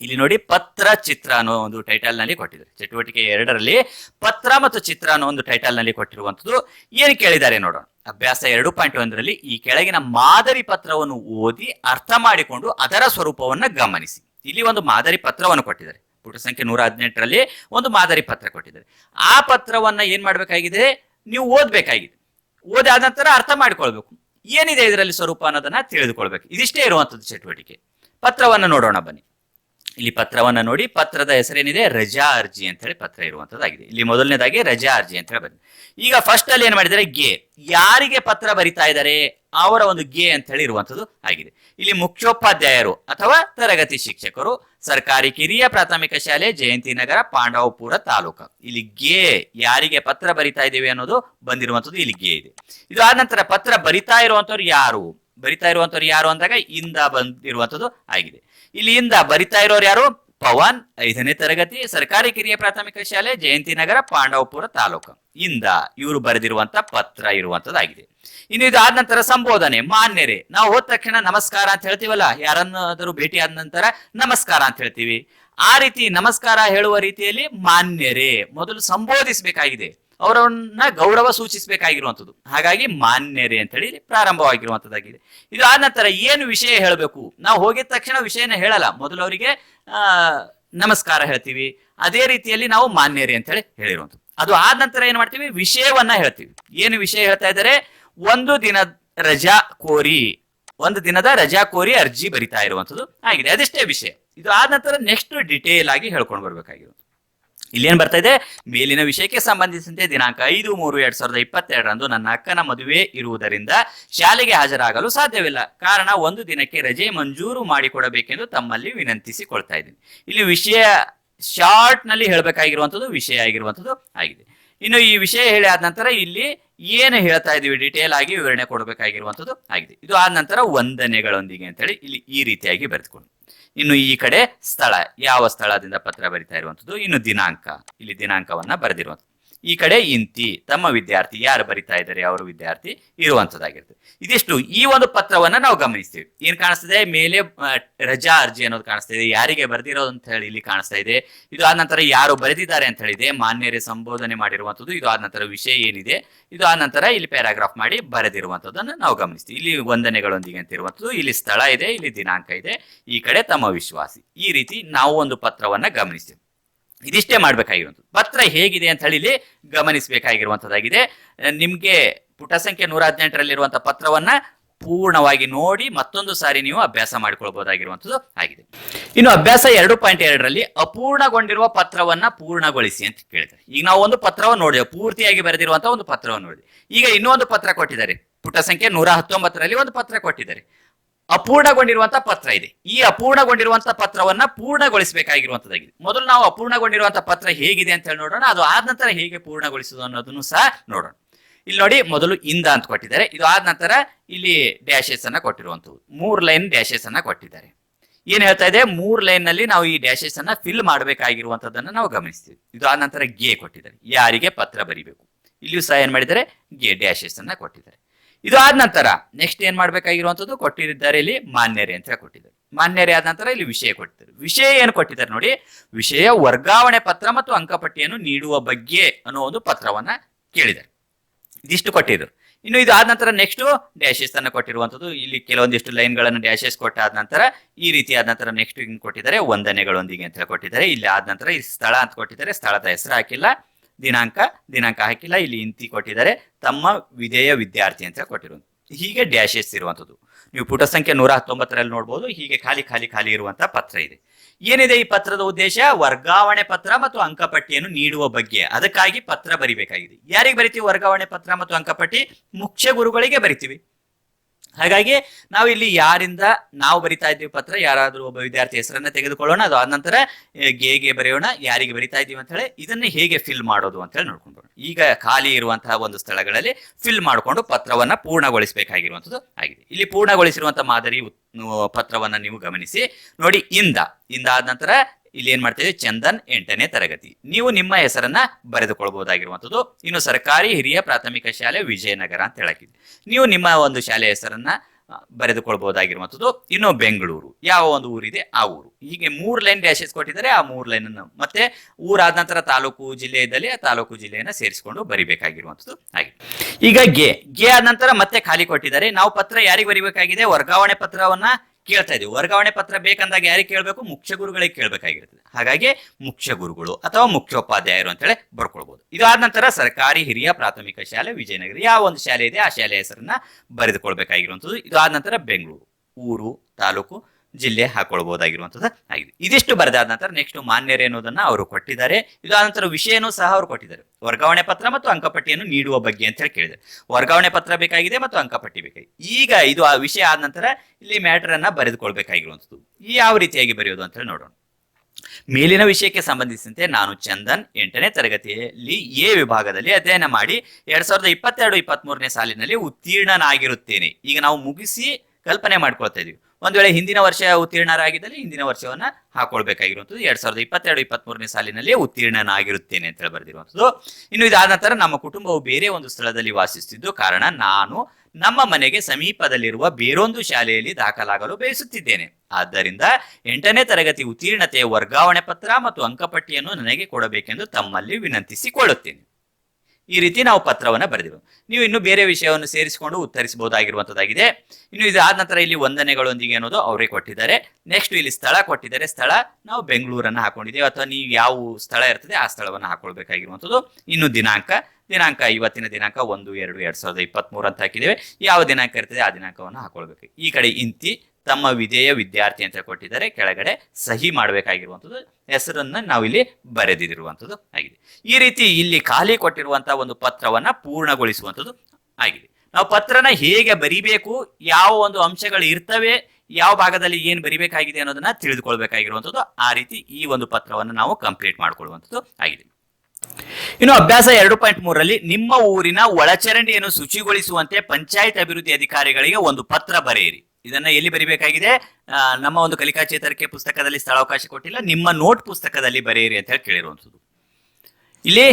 ಇಲ್ಲಿ ನೋಡಿ ಪತ್ರ ಚಿತ್ರ ಅನ್ನೋ ಒಂದು ಟೈಟಲ್ನಲ್ಲಿ ಕೊಟ್ಟಿದ್ದಾರೆ. ಚಟುವಟಿಕೆ ಎರಡರಲ್ಲಿ ಪತ್ರ ಮತ್ತು ಚಿತ್ರ ಅನ್ನೋ ಒಂದು ಟೈಟಲ್ನಲ್ಲಿ ಕೊಟ್ಟಿರುವಂತದ್ದು ಏನು ಕೇಳಿದ್ದಾರೆ ನೋಡೋಣ. ಅಭ್ಯಾಸ ಎರಡು ಪಾಯಿಂಟ್ ಒಂದರಲ್ಲಿ ಈ ಕೆಳಗಿನ ಮಾದರಿ ಪತ್ರವನ್ನು ಓದಿ ಅರ್ಥ ಮಾಡಿಕೊಂಡು ಅದರ ಸ್ವರೂಪವನ್ನ ಗಮನಿಸಿ. ಇಲ್ಲಿ ಒಂದು ಮಾದರಿ ಪತ್ರವನ್ನು ಕೊಟ್ಟಿದ್ದಾರೆ. ಪುಟ ಸಂಖ್ಯೆ ನೂರ ಹದಿನೆಂಟರಲ್ಲಿ ಒಂದು ಮಾದರಿ ಪತ್ರ ಕೊಟ್ಟಿದ್ದಾರೆ. ಆ ಪತ್ರವನ್ನ ಏನ್ ಮಾಡ್ಬೇಕಾಗಿದೆ? ನೀವು ಓದ್ಬೇಕಾಗಿದೆ. ಓದಾದ ನಂತರ ಅರ್ಥ ಮಾಡಿಕೊಳ್ಬೇಕು. ಏನಿದೆ ಇದರಲ್ಲಿ ಸ್ವರೂಪ ಅನ್ನೋದನ್ನ ತಿಳಿದುಕೊಳ್ಬೇಕು. ಇದಿಷ್ಟೇ ಇರುವಂತದ್ದು ಚಟುವಟಿಕೆ. ಪತ್ರವನ್ನ ನೋಡೋಣ ಬನ್ನಿ. ಇಲ್ಲಿ ಪತ್ರವನ್ನ ನೋಡಿ, ಪತ್ರದ ಹೆಸರೇನಿದೆ? ರಜಾ ಅರ್ಜಿ ಅಂತ ಹೇಳಿ ಪತ್ರ ಇರುವಂತದ್ದಾಗಿದೆ. ಇಲ್ಲಿ ಮೊದಲನೇದಾಗಿ ರಜಾ ಅರ್ಜಿ ಅಂತ ಹೇಳಿ ಬಂದಿದೆ ಈಗ ಫಸ್ಟ್ ಅಲ್ಲಿ ಏನ್ ಮಾಡಿದರೆ ಗೆ. ಯಾರಿಗೆ ಪತ್ರ ಬರಿತಾ ಇದ್ದಾರೆ? ಅವರ ಒಂದು ಗೆ ಅಂತ ಹೇಳಿ ಇರುವಂತದ್ದು ಆಗಿದೆ. ಇಲ್ಲಿ ಮುಖ್ಯೋಪಾಧ್ಯಾಯರು ಅಥವಾ ತರಗತಿ ಶಿಕ್ಷಕರು, ಸರ್ಕಾರಿ ಕಿರಿಯ ಪ್ರಾಥಮಿಕ ಶಾಲೆ, ಜಯಂತಿ ನಗರ, ಪಾಂಡವಪುರ ತಾಲೂಕು. ಇಲ್ಲಿ ಗೆ ಯಾರಿಗೆ ಪತ್ರ ಬರಿತಾ ಇದ್ದೇವೆ ಅನ್ನೋದು ಬಂದಿರುವಂತದ್ದು ಇಲ್ಲಿ ಗೆ ಇದೆ. ಇದು ಆದ ನಂತರ ಪತ್ರ ಬರಿತಾ ಇರುವಂತವ್ರು ಯಾರು? ಬರಿತಾ ಇರುವಂತವ್ರು ಯಾರು ಅಂದಾಗ ಇಂದ ಬಂದಿರುವಂತದ್ದು ಆಗಿದೆ. ಇಲ್ಲಿ ಇಂದ ಬರಿತಾ ಇರೋರು ಯಾರು? ಪವನ್, ಐದನೇ ತರಗತಿ, ಸರ್ಕಾರಿ ಕಿರಿಯ ಪ್ರಾಥಮಿಕ ಶಾಲೆ, ಜಯಂತಿ ನಗರ, ಪಾಂಡವಪುರ ತಾಲೂಕು. ಇಂದ ಇವರು ಬರೆದಿರುವಂತ ಪತ್ರ ಇರುವಂತದ್ದಾಗಿದೆ. ಇನ್ನು ಇದಾದ ನಂತರ ಸಂಬೋಧನೆ, ಮಾನ್ಯರೇ, ನಾವು ಹೋದ ತಕ್ಷಣ ನಮಸ್ಕಾರ ಅಂತ ಹೇಳ್ತೀವಲ್ಲ, ಯಾರನ್ನಾದರೂ ಭೇಟಿ ಆದ ನಂತರ ನಮಸ್ಕಾರ ಅಂತ ಹೇಳ್ತೀವಿ. ಆ ರೀತಿ ನಮಸ್ಕಾರ ಹೇಳುವ ರೀತಿಯಲ್ಲಿ ಮಾನ್ಯರೇ, ಮೊದಲು ಸಂಬೋಧಿಸಬೇಕಾಗಿದೆ. ಅವರನ್ನ ಗೌರವ ಸೂಚಿಸಬೇಕಾಗಿರುವಂಥದ್ದು. ಹಾಗಾಗಿ ಮಾನ್ಯರೇ ಅಂತ ಹೇಳಿ ಪ್ರಾರಂಭವಾಗಿರುವಂಥದ್ದಾಗಿದೆ. ಇದು ಆದ ನಂತರ ಏನು ವಿಷಯ ಹೇಳಬೇಕು? ನಾವು ಹೋಗಿದ ತಕ್ಷಣ ವಿಷಯನ ಹೇಳಲ್ಲ. ಮೊದಲು ಅವರಿಗೆ ನಮಸ್ಕಾರ ಹೇಳ್ತೀವಿ. ಅದೇ ರೀತಿಯಲ್ಲಿ ನಾವು ಮಾನ್ಯರೇ ಅಂತ ಹೇಳಿ ಹೇಳಿರುವಂಥದ್ದು. ಅದು ಆದ ನಂತರ ಏನ್ ಮಾಡ್ತೀವಿ? ವಿಷಯವನ್ನ ಹೇಳ್ತೀವಿ. ಏನು ವಿಷಯ ಹೇಳ್ತಾ ಇದ್ದಾರೆ? ಒಂದು ದಿನ ರಜಾ ಕೋರಿ, ಒಂದು ದಿನದ ರಜಾ ಕೋರಿ ಅರ್ಜಿ ಬರಿತಾ ಇರುವಂತದ್ದು ಆಗಿದೆ. ಅದಿಷ್ಟೇ ವಿಷಯ. ಇದು ಆದ ನಂತರ ನೆಕ್ಸ್ಟ್ ಡಿಟೇಲ್ ಆಗಿ ಹೇಳ್ಕೊಂಡು ಬರ್ಬೇಕಾಗಿರೋದು ಇಲ್ಲೇನ್ ಬರ್ತಾ ಇದೆ? ಮೇಲಿನ ವಿಷಯಕ್ಕೆ ಸಂಬಂಧಿಸಿದಂತೆ ದಿನಾಂಕ ಐದು ಮೂರು ಎರಡ್ ಸಾವಿರದ ಇಪ್ಪತ್ತೆರಡರಂದು ನನ್ನ ಅಕ್ಕನ ಮದುವೆ ಇರುವುದರಿಂದ ಶಾಲೆಗೆ ಹಾಜರಾಗಲು ಸಾಧ್ಯವಿಲ್ಲ. ಕಾರಣ ಒಂದು ದಿನಕ್ಕೆ ರಜೆ ಮಂಜೂರು ಮಾಡಿಕೊಡಬೇಕೆಂದು ತಮ್ಮಲ್ಲಿ ವಿನಂತಿಸಿಕೊಳ್ತಾ ಇದ್ದೀನಿ. ಇಲ್ಲಿ ವಿಷಯ ಶಾರ್ಟ್ನಲ್ಲಿ ಹೇಳಬೇಕಾಗಿರುವಂತದ್ದು ವಿಷಯ ಆಗಿರುವಂತದ್ದು ಆಗಿದೆ. ಇನ್ನು ಈ ವಿಷಯ ಹೇಳಿ ಆದ ನಂತರ ಇಲ್ಲಿ ಏನು ಹೇಳ್ತಾ ಇದೀವಿ ಡೀಟೇಲ್ ಆಗಿ ವಿವರಣೆ ಕೊಡಬೇಕಾಗಿರುವಂತದ್ದು ಆಗಿದೆ. ಇದು ಆದ ನಂತರ ವಂದನೆಗಳೊಂದಿಗೆ ಅಂತೇಳಿ ಇಲ್ಲಿ ಈ ರೀತಿಯಾಗಿ ಬರೆದುಕೊಂಡು ಇನ್ನು ಈ ಕಡೆ ಸ್ಥಳ ಯಾವ ಸ್ಥಳದಿಂದ ಪತ್ರ ಬರಿತಾ ಇರುವಂತದ್ದು ಇನ್ನು ದಿನಾಂಕ. ಇಲ್ಲಿ ದಿನಾಂಕವನ್ನ ಬರೆದಿರುವಂಥದ್ದು. ಈ ಕಡೆ ಇಂತಿ, ತಮ್ಮ ವಿದ್ಯಾರ್ಥಿ, ಯಾರು ಬರಿತಾ ಇದ್ದಾರೆ, ಅವರು ವಿದ್ಯಾರ್ಥಿ ಇರುವಂತದ್ದಾಗಿರುತ್ತೆ. ಇದಿಷ್ಟು ಈ ಒಂದು ಪತ್ರವನ್ನ ನಾವು ಗಮನಿಸ್ತೀವಿ. ಏನ್ ಕಾಣಿಸ್ತಿದೆ? ಮೇಲೆ ರಜಾ ಅರ್ಜಿ ಅನ್ನೋದು ಕಾಣಿಸ್ತಾ ಇದೆ ಯಾರಿಗೆ ಬರೆದಿರೋದು ಅಂತ ಹೇಳಿ ಇಲ್ಲಿ ಕಾಣಿಸ್ತಾ ಇದೆ. ಇದು ಆದ ನಂತರ ಯಾರು ಬರೆದಿದ್ದಾರೆ ಅಂತ ಹೇಳಿದೆ. ಮಾನ್ಯರೇ ಸಂಬೋಧನೆ ಮಾಡಿರುವಂತದ್ದು, ಇದು ಆದ ನಂತರ ವಿಷಯ ಏನಿದೆ? ಇದು ಆದ ನಂತರ ಇಲ್ಲಿ ಪ್ಯಾರಾಗ್ರಾಫ್ ಮಾಡಿ ಬರೆದಿರುವಂತದ್ದನ್ನು ನಾವು ಗಮನಿಸ್ತೀವಿ. ಇಲ್ಲಿ ವಂದನೆಗಳೊಂದಿಗೆ ಅಂತ ಇರುವಂತದ್ದು, ಇಲ್ಲಿ ಸ್ಥಳ ಇದೆ, ಇಲ್ಲಿ ದಿನಾಂಕ ಇದೆ. ಈ ಕಡೆ ತಮ್ಮ ವಿಶ್ವಾಸಿ. ಈ ರೀತಿ ನಾವು ಒಂದು ಪತ್ರವನ್ನ ಗಮನಿಸ್ತೀವಿ. ಇದಿಷ್ಟೇ ಮಾಡ್ಬೇಕಾಗಿರುವಂಥದ್ದು ಪತ್ರ ಹೇಗಿದೆ ಅಂತ ಹೇಳಿ ಗಮನಿಸಬೇಕಾಗಿರುವಂಥದ್ದಾಗಿದೆ. ನಿಮಗೆ ನಿಮ್ಗೆ ಪುಟ ಸಂಖ್ಯೆ ನೂರ ಹದಿನೆಂಟರಲ್ಲಿರುವಂಥ ಪತ್ರವನ್ನ ಪೂರ್ಣವಾಗಿ ನೋಡಿ ಮತ್ತೊಂದು ಸಾರಿ ನೀವು ಅಭ್ಯಾಸ ಮಾಡಿಕೊಳ್ಬಹುದಾಗಿರುವಂಥದ್ದು ಆಗಿದೆ. ಇನ್ನು ಅಭ್ಯಾಸ ಎರಡು ಪಾಯಿಂಟ್ ಎರಡರಲ್ಲಿ ಅಪೂರ್ಣಗೊಂಡಿರುವ ಪತ್ರವನ್ನ ಪೂರ್ಣಗೊಳಿಸಿ ಅಂತ ಕೇಳಿದ್ರೆ ಈಗ ನಾವು ಒಂದು ಪತ್ರವನ್ನು ನೋಡಿದೆವು, ಪೂರ್ತಿಯಾಗಿ ಬರೆದಿರುವಂತಹ ಒಂದು ಪತ್ರವನ್ನು ನೋಡಿದೆ ಈಗ ಇನ್ನೊಂದು ಪತ್ರ ಕೊಟ್ಟಿದ್ದಾರೆ. ಪುಟ ಸಂಖ್ಯೆ ನೂರ ಹತ್ತೊಂಬತ್ತರಲ್ಲಿ ಒಂದು ಪತ್ರ ಕೊಟ್ಟಿದ್ದಾರೆ. ಅಪೂರ್ಣಗೊಂಡಿರುವಂತಹ ಪತ್ರ ಇದೆ. ಈ ಅಪೂರ್ಣಗೊಂಡಿರುವಂತಹ ಪತ್ರವನ್ನ ಪೂರ್ಣಗೊಳಿಸಬೇಕಾಗಿರುವಂತದ್ದಾಗಿದೆ. ಮೊದಲು ನಾವು ಅಪೂರ್ಣಗೊಂಡಿರುವಂತಹ ಪತ್ರ ಹೇಗಿದೆ ಅಂತ ಹೇಳಿ ನೋಡೋಣ. ಅದು ಆದ ನಂತರ ಹೇಗೆ ಪೂರ್ಣಗೊಳಿಸುವುದು ಅನ್ನೋದನ್ನು ಸಹ ನೋಡೋಣ. ಇಲ್ಲಿ ನೋಡಿ, ಮೊದಲು ಇಂದ ಅಂತ ಕೊಟ್ಟಿದ್ದಾರೆ. ಇದು ಆದ ನಂತರ ಇಲ್ಲಿ ಡ್ಯಾಶಸ್ ಅನ್ನ ಕೊಟ್ಟಿರುವಂತದ್ದು ಮೂರ್ ಲೈನ್ ಡ್ಯಾಶಸ್ ಅನ್ನ ಕೊಟ್ಟಿದ್ದಾರೆ. ಏನ್ ಹೇಳ್ತಾ ಇದೆ? ಮೂರ್ ಲೈನ್ನಲ್ಲಿ ನಾವು ಈ ಡ್ಯಾಶಸ್ ಅನ್ನ ಫಿಲ್ ಮಾಡಬೇಕಾಗಿರುವಂತದನ್ನ ನಾವು ಗಮನಿಸ್ತೀವಿ. ಇದು ಆದ ನಂತರ ಗೆ ಕೊಟ್ಟಿದ್ದಾರೆ. ಯಾರಿಗೆ ಪತ್ರ ಬರಿಬೇಕು? ಇಲ್ಲಿಯೂ ಸಹ ಏನ್ ಮಾಡಿದ್ದಾರೆ? ಗೆ ಡ್ಯಾಶಸ್ ಅನ್ನ ಕೊಟ್ಟಿದ್ದಾರೆ. ಇದು ಆದ ನಂತರ ನೆಕ್ಸ್ಟ್ ಏನ್ ಮಾಡ್ಬೇಕಾಗಿರುವಂತದ್ದು ಕೊಟ್ಟಿದ್ದಾರೆ ಇಲ್ಲಿ ಮಾನ್ಯರೆ ಅಂತ ಕೊಟ್ಟಿದ್ದಾರೆ. ಮಾನ್ಯರೇ ಆದ ನಂತರ ಇಲ್ಲಿ ವಿಷಯ ಕೊಟ್ಟಿದ್ದಾರೆ ವಿಷಯ ಏನು ಕೊಟ್ಟಿದ್ದಾರೆ ನೋಡಿ, ವಿಷಯ ವರ್ಗಾವಣೆ ಪತ್ರ ಮತ್ತು ಅಂಕಪಟ್ಟಿಯನ್ನು ನೀಡುವ ಬಗ್ಗೆ ಅನ್ನೋ ಒಂದು ಪತ್ರವನ್ನ ಕೇಳಿದ್ದಾರೆ. ಇದಿಷ್ಟು ಕೊಟ್ಟಿದ್ರು. ಇನ್ನು ಇದು ಆದ ನಂತರ ನೆಕ್ಸ್ಟ್ ಡ್ಯಾಶಸ್ ಅನ್ನು ಕೊಟ್ಟಿರುವಂತದ್ದು, ಇಲ್ಲಿ ಕೆಲವೊಂದಿಷ್ಟು ಲೈನ್ಗಳನ್ನು ಡ್ಯಾಶಸ್ ಕೊಟ್ಟಾದ ನಂತರ ಈ ರೀತಿ ಆದ ನಂತರ ನೆಕ್ಸ್ಟ್ ಹಿಂಗ್ ಕೊಟ್ಟಿದ್ದಾರೆ ವಂದನೆಗಳೊಂದಿಗೆ ಅಂತ ಹೇಳಿ ಕೊಟ್ಟಿದ್ದಾರೆ. ಇಲ್ಲಿ ಆದ ನಂತರ ಈ ಸ್ಥಳ ಅಂತ ಕೊಟ್ಟಿದ್ದಾರೆ, ಸ್ಥಳದ ಹೆಸರು ಹಾಕಿಲ್ಲ. ದಿನಾಂಕ ದಿನಾಂಕ ಹಾಕಿಲ್ಲ, ಇಲ್ಲಿ ಇಂತಿ ಕೊಟ್ಟಿದ್ದಾರೆ. ತಮ್ಮ ವಿಧೇಯ ವಿದ್ಯಾರ್ಥಿ ಅಂತ ಕೊಟ್ಟಿರೋದು. ಹೀಗೆ ಡ್ಯಾಶಸ್ ಇರುವಂಥದ್ದು. ನೀವು ಪುಟ ಸಂಖ್ಯೆ ನೂರ ಹತ್ತೊಂಬತ್ತರಲ್ಲಿ ನೋಡ್ಬೋದು, ಹೀಗೆ ಖಾಲಿ ಖಾಲಿ ಖಾಲಿ ಇರುವಂತಹ ಪತ್ರ ಇದೆ. ಏನಿದೆ ಈ ಪತ್ರದ ಉದ್ದೇಶ? ವರ್ಗಾವಣೆ ಪತ್ರ ಮತ್ತು ಅಂಕಪಟ್ಟಿಯನ್ನು ನೀಡುವ ಬಗ್ಗೆ. ಅದಕ್ಕಾಗಿ ಪತ್ರ ಬರಿಬೇಕಾಗಿದೆ. ಯಾರಿಗೆ ಬರಿತೀವಿ? ವರ್ಗಾವಣೆ ಪತ್ರ ಮತ್ತು ಅಂಕಪಟ್ಟಿ ಮುಖ್ಯ ಗುರುಗಳಿಗೆ ಬರಿತೀವಿ. ಹಾಗಾಗಿ ನಾವು ಇಲ್ಲಿ ಯಾರಿಂದ ನಾವು ಬರಿತಾ ಇದ್ದೀವಿ ಪತ್ರ, ಯಾರಾದರೂ ಒಬ್ಬ ವಿದ್ಯಾರ್ಥಿ ಹೆಸರನ್ನ ತೆಗೆದುಕೊಳ್ಳೋಣ, ಅದು ಆದ ನಂತರ ಗೇಗೆ ಬರೆಯೋಣ, ಯಾರಿಗೆ ಬರಿತಾ ಇದ್ದೀವಿ ಅಂತ ಹೇಳಿ ಇದನ್ನ ಹೇಗೆ ಫಿಲ್ ಮಾಡೋದು ಅಂತ ಹೇಳಿ ನೋಡ್ಕೊಂಡು. ಈಗ ಖಾಲಿ ಇರುವಂತಹ ಒಂದು ಸ್ಥಳಗಳಲ್ಲಿ ಫಿಲ್ ಮಾಡಿಕೊಂಡು ಪತ್ರವನ್ನ ಪೂರ್ಣಗೊಳಿಸಬೇಕಾಗಿರುವಂತದ್ದು ಆಗಿದೆ ಇಲ್ಲಿ ಪೂರ್ಣಗೊಳಿಸಿರುವಂತಹ ಮಾದರಿ ಪತ್ರವನ್ನ ನೀವು ಗಮನಿಸಿ ನೋಡಿ, ಇಂದ ಇಂದ ಆದ ನಂತರ ಇಲ್ಲಿ ಏನ್ ಮಾಡ್ತೇವೆ ಚಂದನ್ ಎಂಟನೇ ತರಗತಿ. ನೀವು ನಿಮ್ಮ ಹೆಸರನ್ನ ಬರೆದುಕೊಳ್ಬಹುದಾಗಿರುವಂತದ್ದು ಇನ್ನು ಸರ್ಕಾರಿ ಹಿರಿಯ ಪ್ರಾಥಮಿಕ ಶಾಲೆ ವಿಜಯನಗರ ಅಂತ ಹೇಳಕ್ಕಿದೆ. ನೀವು ನಿಮ್ಮ ಒಂದು ಶಾಲೆ ಹೆಸರನ್ನ ಬರೆದುಕೊಳ್ಬಹುದಾಗಿರುವಂಥದ್ದು. ಇನ್ನು ಬೆಂಗಳೂರು. ಯಾವ ಒಂದು ಊರಿದೆ? ಆ ಊರು. ಹೀಗೆ ಮೂರು ಲೈನ್ ಡ್ಯಾಶಸ್ ಕೊಟ್ಟಿದ್ದಾರೆ. ಆ ಮೂರ್ ಲೈನ್ ಅನ್ನು ಮತ್ತೆ ಊರಾದ ನಂತರ ತಾಲೂಕು ಜಿಲ್ಲೆ ಇದ್ದಲ್ಲಿ ಆ ತಾಲೂಕು ಜಿಲ್ಲೆಯನ್ನ ಸೇರಿಸಿಕೊಂಡು ಬರಿಬೇಕಾಗಿರುವಂತದ್ದು ಆಗಿದೆ ಈಗ ಗೆ. ಗೆ ಆದ ನಂತರ ಮತ್ತೆ ಖಾಲಿ ಕೊಟ್ಟಿದ್ದಾರೆ. ನಾವು ಪತ್ರ ಯಾರಿಗೆ ಬರಿಬೇಕಾಗಿದೆ? ವರ್ಗಾವಣೆ ಪತ್ರವನ್ನ ಕೇಳ್ತಾ ಇದೀವಿ ವರ್ಗಾವಣೆ ಪತ್ರ ಬೇಕಂದಾಗ ಯಾರಿಗೆ ಕೇಳಬೇಕು? ಮುಖ್ಯ ಗುರುಗಳಿಗೆ ಕೇಳಬೇಕಾಗಿರ್ತದೆ. ಹಾಗಾಗಿ ಮುಖ್ಯ ಗುರುಗಳು ಅಥವಾ ಮುಖ್ಯೋಪಾಧ್ಯಾಯರು ಅಂತೇಳಿ ಬರ್ಕೊಳ್ಬಹುದು ಇದಾದ ನಂತರ ಸರ್ಕಾರಿ ಹಿರಿಯ ಪ್ರಾಥಮಿಕ ಶಾಲೆ, ವಿಜಯನಗರ ಯಾವ ಒಂದು ಶಾಲೆ ಇದೆ ಆ ಶಾಲೆ ಹೆಸರನ್ನ ಬರೆದುಕೊಳ್ಬೇಕಾಗಿರುವಂಥದ್ದು. ಇದಾದ ನಂತರ ಬೆಂಗಳೂರು, ಊರು, ತಾಲೂಕು ಜಿಲ್ಲೆ ಹಾಕೊಳ್ಬಹುದಾಗಿರುವಂಥದ್ದು ಆಗಿದೆ. ಇದಿಷ್ಟು ಬರೆದಾದ ನಂತರ ನೆಕ್ಸ್ಟ್ ಮಾನ್ಯರೇ ಅನ್ನೋದನ್ನ ಅವರು ಕೊಟ್ಟಿದ್ದಾರೆ. ಇದಾದ ನಂತರ ವಿಷಯನೂ ಸಹ ಅವರು ಕೊಟ್ಟಿದ್ದಾರೆ. ವರ್ಗಾವಣೆ ಪತ್ರ ಮತ್ತು ಅಂಕಪಟ್ಟಿಯನ್ನು ನೀಡುವ ಬಗ್ಗೆ ಅಂತ ಹೇಳಿ ಕೇಳಿದ್ದಾರೆ. ವರ್ಗಾವಣೆ ಪತ್ರ ಬೇಕಾಗಿದೆ ಮತ್ತು ಅಂಕಪಟ್ಟಿ ಬೇಕಾಗಿದೆ. ಈಗ ಇದು ಆ ವಿಷಯ ಆದ ನಂತರ ಇಲ್ಲಿ ಮ್ಯಾಟರ್ ಅನ್ನ ಬರೆದುಕೊಳ್ಬೇಕಾಗಿರುವಂಥದ್ದು. ಯಾವ ರೀತಿಯಾಗಿ ಬರೆಯೋದು ಅಂತ ಹೇಳಿ ನೋಡೋಣ. ಮೇಲಿನ ವಿಷಯಕ್ಕೆ ಸಂಬಂಧಿಸಿದಂತೆ ನಾನು ಚಂದನ್ ಎಂಟನೇ ತರಗತಿಯಲ್ಲಿ ಎ ವಿಭಾಗದಲ್ಲಿ ಅಧ್ಯಯನ ಮಾಡಿ ಎರಡ್ ಸಾವಿರದ ಇಪ್ಪತ್ತೆರಡು ಇಪ್ಪತ್ತ್ ಮೂರನೇ ಸಾಲಿನಲ್ಲಿ ಉತ್ತೀರ್ಣನಾಗಿರುತ್ತೇನೆ. ಈಗ ನಾವು ಮುಗಿಸಿ ಕಲ್ಪನೆ ಮಾಡ್ಕೊಳ್ತಾ ಇದೀವಿ. ಒಂದ್ ವೇಳೆ ಹಿಂದಿನ ವರ್ಷ ಉತ್ತೀರ್ಣರಾಗಿದ್ದಲ್ಲಿ ಹಿಂದಿನ ವರ್ಷವನ್ನ ಹಾಕೊಳ್ಬೇಕಾಗಿರುವಂಥದ್ದು. ಎರಡ್ ಸಾವಿರದ ಇಪ್ಪತ್ತೆರಡು ಇಪ್ಪತ್ತ್ ಮೂರನೇ ಸಾಲಿನಲ್ಲಿ ಉತ್ತೀರ್ಣನಾಗಿರುತ್ತೇನೆ ಅಂತ ಹೇಳಿ ಬರೆದಿರುವಂಥದ್ದು. ಇನ್ನು ಇದಾದ ನಂತರ ನಮ್ಮ ಕುಟುಂಬವು ಬೇರೆ ಒಂದು ಸ್ಥಳದಲ್ಲಿ ವಾಸಿಸುತ್ತಿದ್ದು, ಕಾರಣ ನಾನು ನಮ್ಮ ಮನೆಗೆ ಸಮೀಪದಲ್ಲಿರುವ ಬೇರೊಂದು ಶಾಲೆಯಲ್ಲಿ ದಾಖಲಾಗಲು ಬಯಸುತ್ತಿದ್ದೇನೆ. ಆದ್ದರಿಂದ ಎಂಟನೇ ತರಗತಿ ಉತ್ತೀರ್ಣತೆಯ ವರ್ಗಾವಣೆ ಪತ್ರ ಮತ್ತು ಅಂಕಪಟ್ಟಿಯನ್ನು ನನಗೆ ಕೊಡಬೇಕೆಂದು ತಮ್ಮಲ್ಲಿ ವಿನಂತಿಸಿಕೊಳ್ಳುತ್ತೇನೆ. ಈ ರೀತಿ ನಾವು ಪತ್ರವನ್ನ ಬರೆದಿರು ನೀವು ಇನ್ನು ಬೇರೆ ವಿಷಯವನ್ನು ಸೇರಿಸಿಕೊಂಡು ಉತ್ತರಿಸಬಹುದಾಗಿರುವಂತದ್ದಾಗಿದೆ. ಇನ್ನು ಇದಾದ ನಂತರ ಇಲ್ಲಿ ವಂದನೆಗಳೊಂದಿಗೆ ಅನ್ನೋದು ಅವರೇ ಕೊಟ್ಟಿದ್ದಾರೆ. ನೆಕ್ಸ್ಟ್ ಇಲ್ಲಿ ಸ್ಥಳ ಕೊಟ್ಟಿದ್ದಾರೆ. ಸ್ಥಳ, ನಾವು ಬೆಂಗಳೂರನ್ನ ಹಾಕೊಂಡಿದ್ದೇವೆ. ಅಥವಾ ನೀವು ಯಾವ ಸ್ಥಳ ಇರ್ತದೆ ಆ ಸ್ಥಳವನ್ನು ಹಾಕೊಳ್ಬೇಕಾಗಿರುವಂಥದ್ದು ಇನ್ನು ದಿನಾಂಕ ದಿನಾಂಕ ಇವತ್ತಿನ ದಿನಾಂಕ ಒಂದು, ಎರಡು, ಎರಡ್ ಸಾವಿರದ ಇಪ್ಪತ್ತ್ ಅಂತ ಹಾಕಿದ್ದೇವೆ. ಯಾವ ದಿನಾಂಕ ಇರ್ತದೆ ಆ ದಿನಾಂಕವನ್ನು ಹಾಕೊಳ್ಬೇಕು. ಈ ಕಡೆ ಇಂತಿ ತಮ್ಮ ವಿಧೇಯ ವಿದ್ಯಾರ್ಥಿ ಅಂತ ಕೊಟ್ಟಿದ್ದಾರೆ. ಕೆಳಗಡೆ ಸಹಿ ಮಾಡಬೇಕಾಗಿರುವಂಥದ್ದು, ಹೆಸರನ್ನ ನಾವಿಲ್ಲಿ ಬರೆದಿರುವಂಥದ್ದು ಆಗಿದೆ. ಈ ರೀತಿ ಇಲ್ಲಿ ಖಾಲಿ ಕೊಟ್ಟಿರುವಂತಹ ಒಂದು ಪತ್ರವನ್ನ ಪೂರ್ಣಗೊಳಿಸುವಂಥದ್ದು ಆಗಿದೆ. ನಾವು ಪತ್ರನ ಹೇಗೆ ಬರಿಬೇಕು, ಯಾವ ಒಂದು ಅಂಶಗಳು ಇರ್ತವೆ, ಯಾವ ಭಾಗದಲ್ಲಿ ಏನ್ ಬರಿಬೇಕಾಗಿದೆ ಅನ್ನೋದನ್ನ ತಿಳಿದುಕೊಳ್ಬೇಕಾಗಿರುವಂಥದ್ದು ಆ ರೀತಿ ಈ ಒಂದು ಪತ್ರವನ್ನು ನಾವು ಕಂಪ್ಲೀಟ್ ಮಾಡ್ಕೊಳ್ಳುವಂಥದ್ದು ಆಗಿದೆ. ಇನ್ನು ಅಭ್ಯಾಸ ಎರಡು ಪಾಯಿಂಟ್ ಮೂರರಲ್ಲಿ ನಿಮ್ಮ ಊರಿನ ಒಳಚರಂಡಿಯನ್ನು ಶುಚಿಗೊಳಿಸುವಂತೆ ಪಂಚಾಯತ್ ಅಭಿವೃದ್ಧಿ ಅಧಿಕಾರಿಗಳಿಗೆ ಒಂದು ಪತ್ರ ಬರೆಯಿರಿ. ಇದನ್ನ ಎಲ್ಲಿ ಬರಿಬೇಕಾಗಿದೆ? ನಮ್ಮ ಒಂದು ಕಲಿಕಾ ಚೇತರಿಕೆ ಪುಸ್ತಕದಲ್ಲಿ ಸ್ಥಳಾವಕಾಶ ಕೊಟ್ಟಿಲ್ಲ, ನಿಮ್ಮ ನೋಟ್ ಪುಸ್ತಕದಲ್ಲಿ ಬರೆಯಿರಿ ಅಂತ ಹೇಳಿ ಕೇಳಿರುವಂಥದ್ದು. ಇಲ್ಲಿ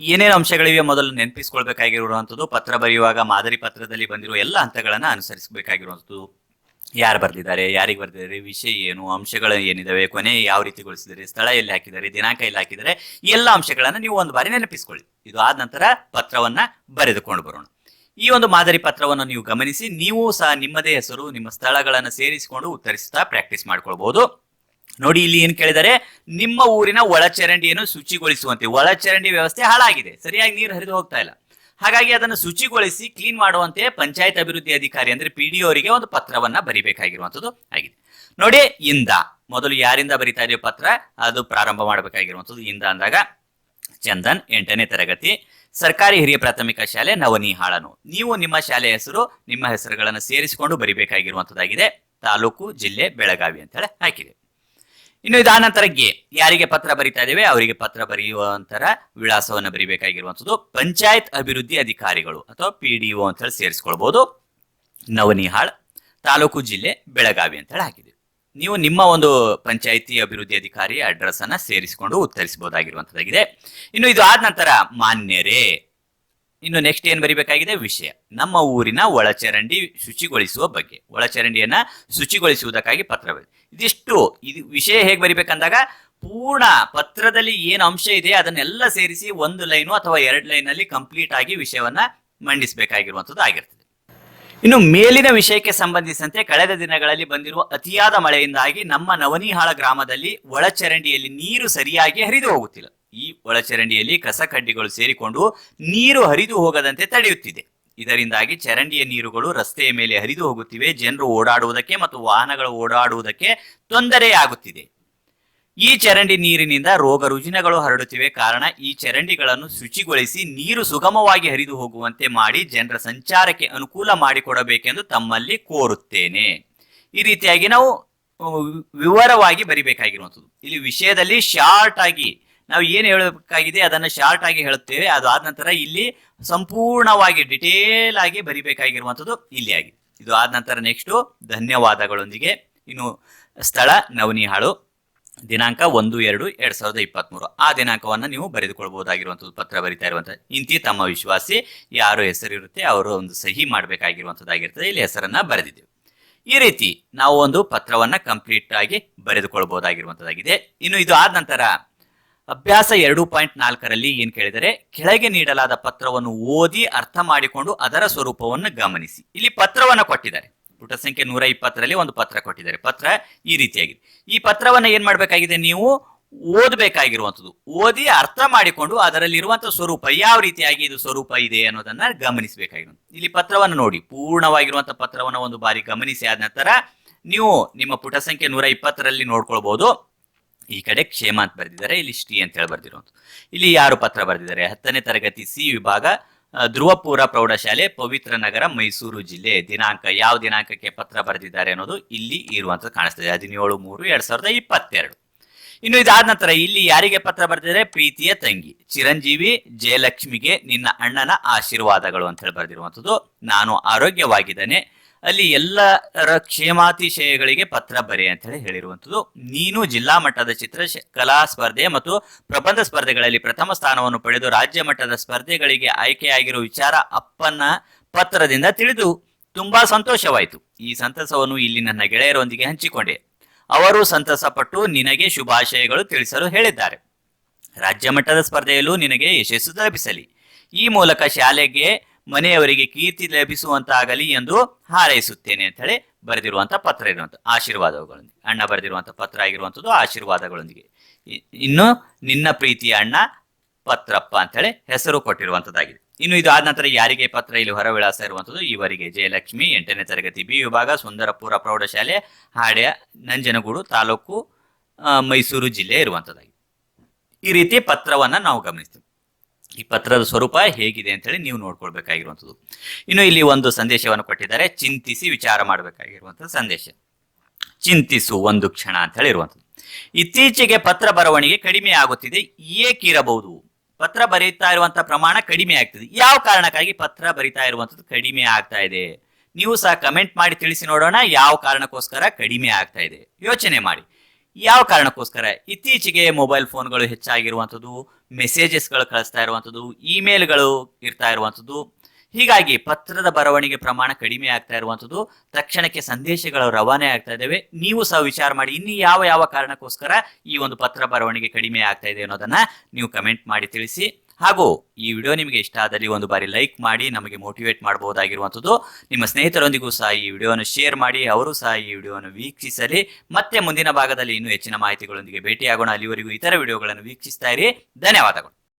ಏನೇನು ಅಂಶಗಳಿವೆ ಮೊದಲು ನೆನಪಿಸ್ಕೊಳ್ಬೇಕಾಗಿರುವಂಥದ್ದು, ಪತ್ರ ಬರೆಯುವಾಗ ಮಾದರಿ ಪತ್ರದಲ್ಲಿ ಬಂದಿರುವ ಎಲ್ಲ ಹಂತಗಳನ್ನ ಅನುಸರಿಸಬೇಕಾಗಿರುವಂಥದ್ದು. ಯಾರು ಬರೆದಿದ್ದಾರೆ, ಯಾರಿಗೆ ಬರೆದಿದ್ದಾರೆ, ವಿಷಯ ಏನು, ಅಂಶಗಳು ಏನಿದಾವೆ, ಕೊನೆ ಯಾವ ರೀತಿಗೊಳಿಸಿದರೆ ಸ್ಥಳ ಎಲ್ಲಿ ಹಾಕಿದ್ದಾರೆ, ದಿನಾಂಕ ಎಲ್ಲಿ ಹಾಕಿದ್ದಾರೆ ಎಲ್ಲ ಅಂಶಗಳನ್ನು ನೀವು ಒಂದು ಬಾರಿ ನೆನಪಿಸ್ಕೊಳ್ಳಿ. ಇದು ಆದ ನಂತರ ಪತ್ರವನ್ನ ಬರೆದುಕೊಂಡು ಬರೋಣ. ಈ ಒಂದು ಮಾದರಿ ಪತ್ರವನ್ನು ನೀವು ಗಮನಿಸಿ, ನೀವು ಸಹ ನಿಮ್ಮದೇ ಹೆಸರು, ನಿಮ್ಮ ಸ್ಥಳಗಳನ್ನು ಸೇರಿಸಿಕೊಂಡು ಉತ್ತರಿಸುತ್ತಾ ಪ್ರಾಕ್ಟೀಸ್ ಮಾಡ್ಕೊಳ್ಬಹುದು ನೋಡಿ ಇಲ್ಲಿ ಏನ್ ಕೇಳಿದರೆ ನಿಮ್ಮ ಊರಿನ ಒಳಚರಂಡಿಯನ್ನು ಶುಚಿಗೊಳಿಸುವಂತೆ, ಒಳಚರಂಡಿ ವ್ಯವಸ್ಥೆ ಹಾಳಾಗಿದೆ, ಸರಿಯಾಗಿ ನೀರು ಹರಿದು ಹೋಗ್ತಾ ಇಲ್ಲ. ಹಾಗಾಗಿ ಅದನ್ನು ಶುಚಿಗೊಳಿಸಿ ಕ್ಲೀನ್ ಮಾಡುವಂತೆ ಪಂಚಾಯತ್ ಅಭಿವೃದ್ಧಿ ಅಧಿಕಾರಿ ಅಂದ್ರೆ ಪಿ ಡಿ ಅವರಿಗೆ ಒಂದು ಪತ್ರವನ್ನ ಬರಿಬೇಕಾಗಿರುವಂತದ್ದು ಆಗಿದೆ. ನೋಡಿ, ಇಂದ, ಮೊದಲು ಯಾರಿಂದ ಬರಿತಾ ಇದೆಯೋ ಪತ್ರ, ಅದು ಪ್ರಾರಂಭ ಮಾಡಬೇಕಾಗಿರುವಂತದ್ದು ಇಂದ ಅಂದಾಗ ಚಂದನ್ ಎಂಟನೇ ತರಗತಿ. ಸರ್ಕಾರಿ ಹಿರಿಯ ಪ್ರಾಥಮಿಕ ಶಾಲೆ ನವನಿಹಾಳನು. ನೀವು ನಿಮ್ಮ ಶಾಲೆ ಹೆಸರು, ನಿಮ್ಮ ಹೆಸರುಗಳನ್ನು ಸೇರಿಸಿಕೊಂಡು ಬರಿಬೇಕಾಗಿರುವಂತದ್ದಾಗಿದೆ. ತಾಲೂಕು, ಜಿಲ್ಲೆ, ಬೆಳಗಾವಿ ಅಂತ ಹೇಳಿ ಹಾಕಿದೆ. ಇನ್ನು ಇದಾದ ನಂತರ ಯಾರಿಗೆ ಪತ್ರ ಬರಿತಾ ಇದ್ದೇವೆ? ಅವರಿಗೆ ಪತ್ರ ಬರೆಯುವಂತರ ವಿಳಾಸವನ್ನು ಬರಿಬೇಕಾಗಿರುವಂಥದ್ದು ಪಂಚಾಯತ್ ಅಭಿವೃದ್ಧಿ ಅಧಿಕಾರಿಗಳು ಅಥವಾ ಪಿ ಡಿ ಒ ಅಂತ ಹೇಳಿ ಸೇರಿಸ್ಕೊಳ್ಬಹುದು ನವನಿಹಾಳ್, ತಾಲೂಕು, ಜಿಲ್ಲೆ, ಬೆಳಗಾವಿ ಅಂತ ಹೇಳಿ ಹಾಕಿದೆ. ನೀವು ನಿಮ್ಮ ಒಂದು ಪಂಚಾಯಿತಿ ಅಭಿವೃದ್ಧಿ ಅಧಿಕಾರಿ ಅಡ್ರೆಸ್ ಅನ್ನ ಸೇರಿಸಿಕೊಂಡು ಉತ್ತರಿಸಬಹುದಾಗಿರುವಂತದ್ದಾಗಿದೆ. ಇನ್ನು ಇದು ಆದ ನಂತರ ಮಾನ್ಯರೇ, ಇನ್ನು ನೆಕ್ಸ್ಟ್ ಏನ್ ಬರಿಬೇಕಾಗಿದೆ? ವಿಷಯ. ನಮ್ಮ ಊರಿನ ಒಳಚರಂಡಿ ಶುಚಿಗೊಳಿಸುವ ಬಗ್ಗೆ. ಒಳಚರಂಡಿಯನ್ನ ಶುಚಿಗೊಳಿಸುವುದಕ್ಕಾಗಿ ಪತ್ರ ಇದಿಷ್ಟು. ಇದು ವಿಷಯ ಹೇಗೆ ಬರಿಬೇಕಂದಾಗ, ಪೂರ್ಣ ಪತ್ರದಲ್ಲಿ ಏನು ಅಂಶ ಇದೆ, ಅದನ್ನೆಲ್ಲ ಸೇರಿಸಿ ಒಂದು ಲೈನು ಅಥವಾ ಎರಡು ಲೈನ್ ಅಲ್ಲಿ ಕಂಪ್ಲೀಟ್ ಆಗಿ ವಿಷಯವನ್ನ ಮಂಡಿಸಬೇಕಾಗಿರುವಂತದ್ದು ಆಗಿರ್ತದೆ. ಇನ್ನು ಮೇಲಿನ ವಿಷಯಕ್ಕೆ ಸಂಬಂಧಿಸಿದಂತೆ ಕಳೆದ ದಿನಗಳಲ್ಲಿ ಬಂದಿರುವ ಅತಿಯಾದ ಮಳೆಯಿಂದಾಗಿ ನಮ್ಮ ನವನಿಹಾಳ ಗ್ರಾಮದಲ್ಲಿ ಒಳಚರಂಡಿಯಲ್ಲಿ ನೀರು ಸರಿಯಾಗಿ ಹರಿದು ಹೋಗುತ್ತಿಲ್ಲ. ಈ ಒಳಚರಂಡಿಯಲ್ಲಿ ಕಸಕಡ್ಡಿಗಳು ಸೇರಿಕೊಂಡು ನೀರು ಹರಿದು ಹೋಗದಂತೆ ತಡೆಯುತ್ತಿದೆ. ಇದರಿಂದಾಗಿ ಚರಂಡಿಯ ನೀರುಗಳು ರಸ್ತೆಯ ಮೇಲೆ ಹರಿದು ಹೋಗುತ್ತಿವೆ. ಜನರು ಓಡಾಡುವುದಕ್ಕೆ ಮತ್ತು ವಾಹನಗಳು ಓಡಾಡುವುದಕ್ಕೆ ತೊಂದರೆಯಾಗುತ್ತಿದೆ. ಈ ಚರಂಡಿ ನೀರಿನಿಂದ ರೋಗ ರುಜಿನಗಳು ಹರಡುತ್ತಿವೆ. ಕಾರಣ ಈ ಚರಂಡಿಗಳನ್ನು ಶುಚಿಗೊಳಿಸಿ ನೀರು ಸುಗಮವಾಗಿ ಹರಿದು ಹೋಗುವಂತೆ ಮಾಡಿ ಜನರ ಸಂಚಾರಕ್ಕೆ ಅನುಕೂಲ ಮಾಡಿಕೊಡಬೇಕೆಂದು ತಮ್ಮಲ್ಲಿ ಕೋರುತ್ತೇನೆ. ಈ ರೀತಿಯಾಗಿ ನಾವು ವಿವರವಾಗಿ ಬರಿಬೇಕಾಗಿರುವಂಥದ್ದು. ಇಲ್ಲಿ ವಿಷಯದಲ್ಲಿ ಶಾರ್ಟ್ ಆಗಿ ನಾವು ಏನು ಹೇಳಬೇಕಾಗಿದೆ, ಅದನ್ನು ಶಾರ್ಟ್ ಆಗಿ ಹೇಳುತ್ತೇವೆ. ಅದಾದ ನಂತರ ಇಲ್ಲಿ ಸಂಪೂರ್ಣವಾಗಿ ಡಿಟೇಲ್ ಆಗಿ ಬರಿಬೇಕಾಗಿರುವಂಥದ್ದು ಇಲ್ಲಿ ಆಗಿದೆ. ಇದು ಆದ ನಂತರ ನೆಕ್ಸ್ಟು ಧನ್ಯವಾದಗಳೊಂದಿಗೆ ಇನ್ನು ಸ್ಥಳ ನವನಿಹಾಳು. ದಿನಾಂಕ ಒಂದು, ಎರಡು, ಎರಡ್ ಸಾವಿರದ ಇಪ್ಪತ್ಮೂರು. ಆ ದಿನಾಂಕವನ್ನು ನೀವು ಬರೆದುಕೊಳ್ಬಹುದಾಗಿರುವಂಥದ್ದು, ಪತ್ರ ಬರಿತಾ ಇರುವಂತಹ ಇಂತಿ ತಮ್ಮ ವಿಶ್ವಾಸಿ, ಯಾರು ಹೆಸರಿರುತ್ತೆ, ಅವರು ಒಂದು ಸಹಿ ಮಾಡಬೇಕಾಗಿರುವಂಥದ್ದಾಗಿರ್ತದೆ. ಇಲ್ಲಿ ಹೆಸರನ್ನ ಬರೆದಿದ್ದೇವೆ. ಈ ರೀತಿ ನಾವು ಒಂದು ಪತ್ರವನ್ನ ಕಂಪ್ಲೀಟ್ ಆಗಿ ಬರೆದುಕೊಳ್ಬಹುದಾಗಿರುವಂಥದ್ದಾಗಿದೆ. ಇನ್ನು ಇದು ಆದ ನಂತರ, ಅಭ್ಯಾಸ ಎರಡು ಪಾಯಿಂಟ್ ನಾಲ್ಕರಲ್ಲಿ ಏನ್ ಕೇಳಿದರೆ, ಕೆಳಗೆ ನೀಡಲಾದ ಪತ್ರವನ್ನು ಓದಿ ಅರ್ಥ ಮಾಡಿಕೊಂಡು ಅದರ ಸ್ವರೂಪವನ್ನು ಗಮನಿಸಿ. ಇಲ್ಲಿ ಪತ್ರವನ್ನು ಕೊಟ್ಟಿದ್ದಾರೆ. ಪುಟ ಸಂಖ್ಯೆ ನೂರ ಇಪ್ಪತ್ತರಲ್ಲಿ ಒಂದು ಪತ್ರ ಕೊಟ್ಟಿದ್ದಾರೆ. ಪತ್ರ ಈ ರೀತಿಯಾಗಿದೆ. ಈ ಪತ್ರವನ್ನು ಏನ್ ಮಾಡಬೇಕಾಗಿದೆ ನೀವು? ಓದಬೇಕಾಗಿರುವಂಥದ್ದು. ಓದಿ ಅರ್ಥ ಮಾಡಿಕೊಂಡು ಅದರಲ್ಲಿರುವಂತಹ ಸ್ವರೂಪ ಯಾವ ರೀತಿಯಾಗಿ ಇದು ಸ್ವರೂಪ ಇದೆ ಅನ್ನೋದನ್ನ ಗಮನಿಸಬೇಕಾಗಿರೋದು ಇಲ್ಲಿ ಪತ್ರವನ್ನು ನೋಡಿ. ಪೂರ್ಣವಾಗಿರುವಂತಹ ಪತ್ರವನ್ನು ಒಂದು ಬಾರಿ ಗಮನಿಸಿ ಆದ ನಂತರ ನೀವು ನಿಮ್ಮ ಪುಟ ಸಂಖ್ಯೆ ನೂರ ಇಪ್ಪತ್ತರಲ್ಲಿ ನೋಡ್ಕೊಳ್ಬಹುದು ಈ ಕಡೆ ಕ್ಷೇಮ ಅಂತ ಬರೆದಿದ್ದಾರೆ. ಇಲ್ಲಿ ಶ್ರೀ ಅಂತ ಹೇಳಿ ಬರ್ದಿರುವಂಥದ್ದು ಇಲ್ಲಿ ಯಾರು ಪತ್ರ ಬರೆದಿದ್ದಾರೆ? ಹತ್ತನೇ ತರಗತಿ ಸಿ ವಿಭಾಗ ಧ್ರುವಪುರ ಪ್ರೌಢಶಾಲೆ ಪವಿತ್ರ ನಗರ, ಮೈಸೂರು ಜಿಲ್ಲೆ. ದಿನಾಂಕ, ಯಾವ ದಿನಾಂಕಕ್ಕೆ ಪತ್ರ ಬರೆದಿದ್ದಾರೆ ಅನ್ನೋದು ಇಲ್ಲಿ ಇರುವಂತ ಕಾಣಿಸ್ತದೆ. ಹದಿನೇಳು ಮೂರು, ಎರಡ್ ಸಾವಿರದ ಇಪ್ಪತ್ತೆರಡು. ಇನ್ನು ಇದಾದ ನಂತರ ಇಲ್ಲಿ ಯಾರಿಗೆ ಪತ್ರ ಬರೆದಿದ್ದಾರೆ? ಪ್ರೀತಿಯ ತಂಗಿ. ಚಿರಂಜೀವಿ, ಜಯಲಕ್ಷ್ಮಿಗೆ ನಿನ್ನ ಅಣ್ಣನ ಆಶೀರ್ವಾದಗಳು ಅಂತ ಹೇಳಿ ಬರೆದಿರುವಂಥದ್ದು. ನಾನು ಆರೋಗ್ಯವಾಗಿದ್ದೇನೆ. ಅಲ್ಲಿ ಎಲ್ಲರ ಕ್ಷೇಮಾತಿಶಯಗಳಿಗೆ ಪತ್ರ ಬರೆ ಅಂತ ಹೇಳಿ ಹೇಳಿರುವಂಥದ್ದು. ನೀನು ಜಿಲ್ಲಾ ಮಟ್ಟದ ಚಿತ್ರ ಕಲಾ ಸ್ಪರ್ಧೆ ಮತ್ತು ಪ್ರಬಂಧ ಸ್ಪರ್ಧೆಗಳಲ್ಲಿ ಪ್ರಥಮ ಸ್ಥಾನವನ್ನು ಪಡೆದು ರಾಜ್ಯ ಮಟ್ಟದ ಸ್ಪರ್ಧೆಗಳಿಗೆ ಆಯ್ಕೆಯಾಗಿರುವ ವಿಚಾರ ಅಪ್ಪನ ಪತ್ರದಿಂದ ತಿಳಿದು ತುಂಬಾ ಸಂತೋಷವಾಯಿತು. ಈ ಸಂತಸವನ್ನು ಇಲ್ಲಿ ನನ್ನ ಗೆಳೆಯರೊಂದಿಗೆ ಹಂಚಿಕೊಂಡೆ. ಅವರು ಸಂತಸ ಪಟ್ಟು ನಿನಗೆ ಶುಭಾಶಯಗಳು ತಿಳಿಸಲು ಹೇಳಿದ್ದಾರೆ. ರಾಜ್ಯ ಮಟ್ಟದ ಸ್ಪರ್ಧೆಯಲ್ಲೂ ನಿನಗೆ ಯಶಸ್ಸು ಲಭಿಸಲಿ ಈ ಮೂಲಕ ಶಾಲೆಗೆ ಮನೆಯವರಿಗೆ ಕೀರ್ತಿ ಲಭಿಸುವಂತಾಗಲಿ ಎಂದು ಹಾರೈಸುತ್ತೇನೆ ಅಂತ ಹೇಳಿ ಬರೆದಿರುವಂತಹ ಪತ್ರ ಇರುವಂತ ಆಶೀರ್ವಾದಗಳೊಂದಿಗೆ. ಅಣ್ಣ ಬರೆದಿರುವಂತಹ ಪತ್ರ ಆಗಿರುವಂಥದ್ದು ಆಶೀರ್ವಾದಗಳೊಂದಿಗೆ. ಇನ್ನು ನಿನ್ನ ಪ್ರೀತಿಯ ಅಣ್ಣ ಪತ್ರಪ್ಪ ಅಂತ ಹೇಳಿ ಹೆಸರು ಕೊಟ್ಟಿರುವಂತದ್ದಾಗಿದೆ. ಇನ್ನು ಇದು ಆದ ನಂತರ ಯಾರಿಗೆ ಪತ್ರ, ಇಲ್ಲಿ ಹೊರವಿಳಾಸ ಇರುವಂತದ್ದು ಇವರಿಗೆ. ಜಯಲಕ್ಷ್ಮಿ, ಎಂಟನೇ ತರಗತಿ, ಬಿ ವಿಭಾಗ, ಸುಂದರಪುರ ಪ್ರೌಢಶಾಲೆ, ಹಾಡ್ಯ, ನಂಜನಗೂಡು ತಾಲೂಕು ಮೈಸೂರು ಜಿಲ್ಲೆ ಇರುವಂತದ್ದಾಗಿದೆ. ಈ ರೀತಿ ಪತ್ರವನ್ನ ನಾವು ಗಮನಿಸ್ತೀವಿ. ಈ ಪತ್ರದ ಸ್ವರೂಪ ಹೇಗಿದೆ ಅಂತೇಳಿ ನೀವು ನೋಡ್ಕೊಳ್ಬೇಕಾಗಿರುವಂಥದ್ದು. ಇನ್ನು ಇಲ್ಲಿ ಒಂದು ಸಂದೇಶವನ್ನು ಕೊಟ್ಟಿದ್ದಾರೆ, ಚಿಂತಿಸಿ ವಿಚಾರ ಮಾಡಬೇಕಾಗಿರುವಂಥದ್ದು ಸಂದೇಶ. ಚಿಂತಿಸು ಒಂದು ಕ್ಷಣ ಅಂತ ಹೇಳಿ ಇರುವಂಥದ್ದು. ಇತ್ತೀಚೆಗೆ ಪತ್ರ ಬರವಣಿಗೆ ಕಡಿಮೆ ಆಗುತ್ತಿದೆ ಏಕಿರಬಹುದು ಪತ್ರ ಬರೀತಾ ಇರುವಂತಹ ಪ್ರಮಾಣ ಕಡಿಮೆ ಆಗ್ತದೆ. ಯಾವ ಕಾರಣಕ್ಕಾಗಿ ಪತ್ರ ಬರಿತಾ ಇರುವಂತದ್ದು ಕಡಿಮೆ ಆಗ್ತಾ ಇದೆ? ನೀವು ಸಹ ಕಮೆಂಟ್ ಮಾಡಿ ತಿಳಿಸಿ ನೋಡೋಣ, ಯಾವ ಕಾರಣಕ್ಕೋಸ್ಕರ ಕಡಿಮೆ ಆಗ್ತಾ ಇದೆ. ಯೋಚನೆ ಮಾಡಿ. ಯಾವ ಕಾರಣಕ್ಕೋಸ್ಕರ? ಇತ್ತೀಚೆಗೆ ಮೊಬೈಲ್ ಫೋನ್ಗಳು ಹೆಚ್ಚಾಗಿರುವಂಥದ್ದು ಮೆಸೇಜಸ್ಗಳು ಕಳಿಸ್ತಾ ಇರುವಂಥದ್ದು ಇಮೇಲ್ಗಳು ಇರ್ತಾ ಇರುವಂಥದ್ದು. ಹೀಗಾಗಿ ಪತ್ರದ ಬರವಣಿಗೆ ಪ್ರಮಾಣ ಕಡಿಮೆ ಆಗ್ತಾ ಇರುವಂಥದ್ದು. ತಕ್ಷಣಕ್ಕೆ ಸಂದೇಶಗಳು ರವಾನೆ ಆಗ್ತಾ ಇದ್ದಾವೆ. ನೀವು ಸಹ ವಿಚಾರ ಮಾಡಿ, ಇನ್ನು ಯಾವ ಯಾವ ಕಾರಣಕ್ಕೋಸ್ಕರ ಈ ಒಂದು ಪತ್ರ ಬರವಣಿಗೆ ಕಡಿಮೆ ಆಗ್ತಾ ಇದೆ ಅನ್ನೋದನ್ನ ನೀವು ಕಮೆಂಟ್ ಮಾಡಿ ತಿಳಿಸಿ. ಹಾಗೂ ಈ ವಿಡಿಯೋ ನಿಮಗೆ ಇಷ್ಟ ಆದಲ್ಲಿ ಒಂದು ಬಾರಿ ಲೈಕ್ ಮಾಡಿ, ನಮಗೆ ಮೋಟಿವೇಟ್ ಮಾಡಬಹುದಾಗಿರುವಂಥದ್ದು. ನಿಮ್ಮ ಸ್ನೇಹಿತರೊಂದಿಗೂ ಸಹ ಈ ವಿಡಿಯೋವನ್ನು ಶೇರ್ ಮಾಡಿ, ಅವರು ಸಹ ಈ ವಿಡಿಯೋವನ್ನು ವೀಕ್ಷಿಸಲಿ. ಮತ್ತೆ ಮುಂದಿನ ಭಾಗದಲ್ಲಿ ಇನ್ನೂ ಹೆಚ್ಚಿನ ಮಾಹಿತಿಗಳೊಂದಿಗೆ ಭೇಟಿಯಾಗೋಣ. ಅಲ್ಲಿವರೆಗೂ ಇತರ ವಿಡಿಯೋಗಳನ್ನು ವೀಕ್ಷಿಸ್ತಾ ಇರಿ. ಧನ್ಯವಾದಗಳು.